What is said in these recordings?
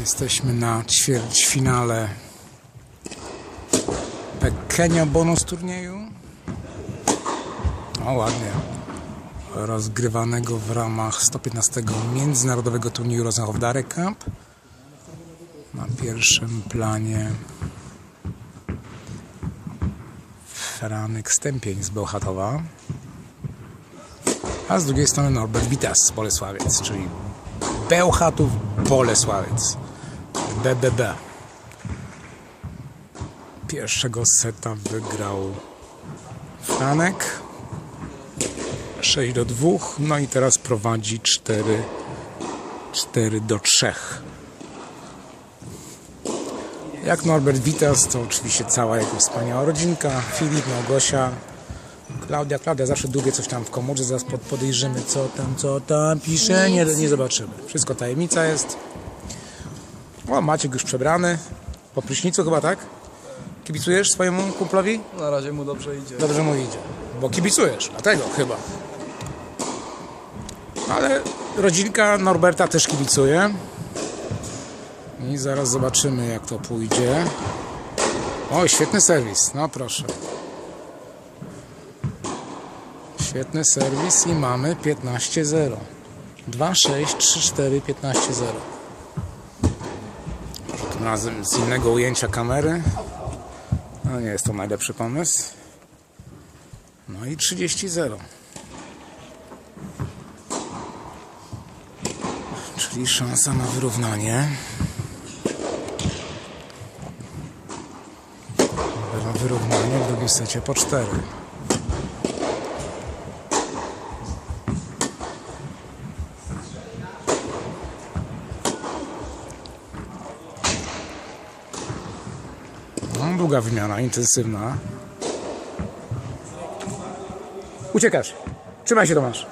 Jesteśmy na ćwierćfinale Pekenia bonus turnieju. O, ładnie. Rozgrywanego w ramach 115 Międzynarodowego Turnieju Rosenhof Darek Cup. Na pierwszym planie Franek Stępień z Bełchatowa. A z drugiej strony Norbert Witas z Bolesławiec, czyli Bełchatów Bolesławiec. BBB. Pierwszego seta wygrał Franek. 6 do 2. No i teraz prowadzi 4, 4 do 3. Jak Norbert Witas, to oczywiście cała jego wspaniała rodzinka. Filip, Małgosia, Klaudia, Klaudia zawsze długie coś tam w komórce, zaraz pod, podejrzymy co tam, co tam pisze, nie, nie zobaczymy. Wszystko tajemnica jest. O, Maciek już przebrany. Po prysznicu chyba, tak? Kibicujesz swojemu kumplowi? Na razie mu dobrze idzie. Dobrze mu idzie. Bo kibicujesz, dlatego chyba. Ale rodzinka Norberta też kibicuje. I zaraz zobaczymy, jak to pójdzie. O, świetny serwis. No proszę. Świetny serwis i mamy 15-0. 2, 6, 3, 4, 15, 0 na, z innego ujęcia kamery. No nie jest to najlepszy pomysł. No i 30 0. Czyli szansa na wyrównanie. Na wyrównanie w drugim secie po 4. długa wymiana, intensywna. Uciekasz. Trzymaj się, Tomasz.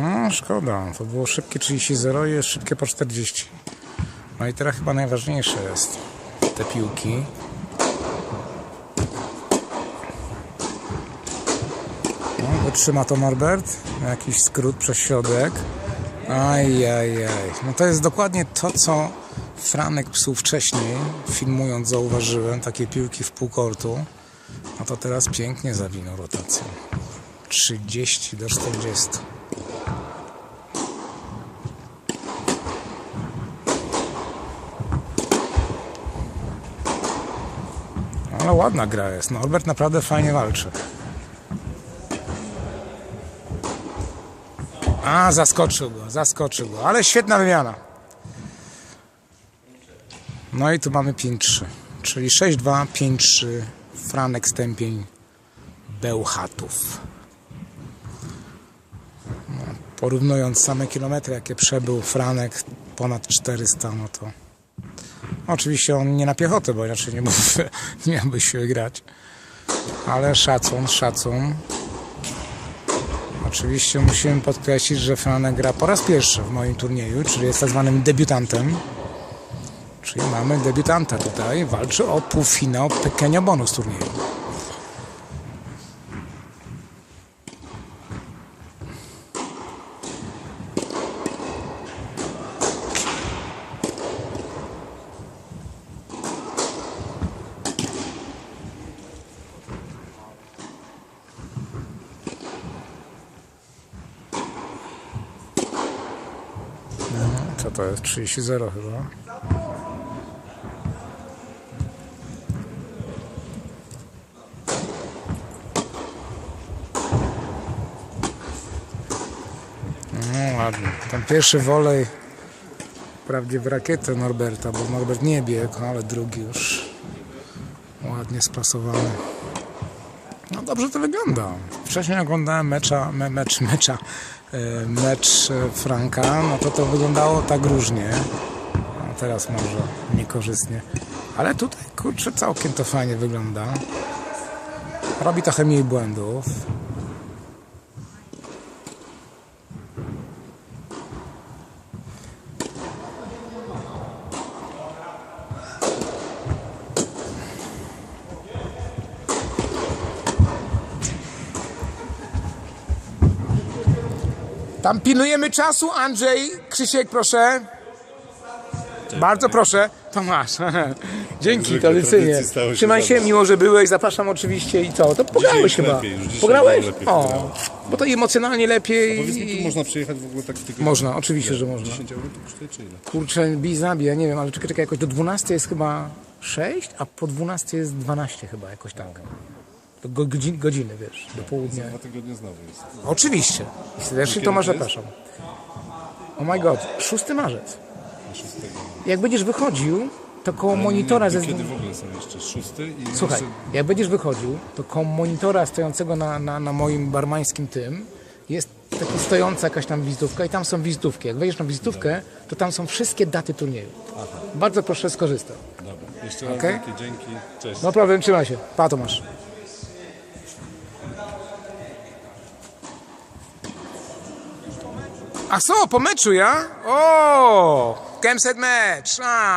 No, szkoda. To było szybkie 30-0 i szybkie po 40. No i teraz chyba najważniejsze jest te piłki. Wytrzyma to Norbert. Jakiś skrót przez środek. Ajajaj. No to jest dokładnie to, co Franek psuł wcześniej. Filmując zauważyłem takie piłki w półkortu. No to teraz pięknie zawinął rotację. 30 do 40. Ale ładna gra jest. Norbert naprawdę fajnie walczy. A, zaskoczył go, zaskoczył go, ale świetna wymiana. No i tu mamy 5-3, czyli 6-2, 5-3, Franek Stępień, Bełchatów. No, porównując same kilometry, jakie przebył Franek, ponad 400, no to oczywiście on nie na piechotę, bo inaczej nie mógłby, nie miałby się grać. Ale szacun, szacun. Oczywiście musimy podkreślić, że Franek gra po raz pierwszy w moim turnieju, czyli jest tak zwanym debiutantem. Czyli mamy debiutanta tutaj, walczy o półfinał Pekenia bonus turnieju. Co to jest? 30-0 chyba. No ładnie. Ten pierwszy wolej wprawdzie w rakietę Norberta, bo Norbert nie biegł, ale drugi już ładnie spasowany. No dobrze to wygląda. Wcześniej oglądałem mecza, me, mecz, mecza, e, mecz e, Franka, no to to wyglądało tak różnie. A teraz może niekorzystnie. Ale tutaj, kurczę, całkiem to fajnie wygląda. Robi trochę mniej błędów. Tam pilnujemy czasu, Andrzej, Krzysiek, proszę. Bardzo proszę. Tomasz. Dzięki, tradycyjnie. Trzymaj się, miło, że byłeś. Zapraszam oczywiście i co? To pograłeś chyba. lepiej, Pograłeś? O, bo to emocjonalnie lepiej. Powiedz mi, tu można przyjechać w ogóle tak tylko... Można, oczywiście, że można. 10 euro to kosztuje czy ile? Kurczę, bij zabij, ja nie wiem, ale czekaj, czekaj, jakoś do 12 jest chyba 6, a po 12 jest 12 chyba, jakoś tak. Go- godzin, godziny, wiesz, do południa. Dwa tygodnie znowu jest. Oczywiście. I serdecznie Tomasz zapraszam. Oh my god, 6 marzec. Na szóstego. Jak będziesz wychodził, to koło monitora ze... Nie, Kiedy w ogóle są jeszcze? Szósty i Słuchaj, jeszcze... jak będziesz wychodził, to koło monitora stojącego na, na, na moim barmańskim tym jest taka stojąca jakaś tam wizytówka i tam są wizytówki. Jak wejdziesz na wizytówkę, to tam są wszystkie daty turnieju. Bardzo proszę skorzystać. Dobra, jeszcze raz Okej. wielkie dzięki. Cześć. No problem, trzymaj się. Pa Tomasz. A co, po meczu ja? O, Kemset mecz. A.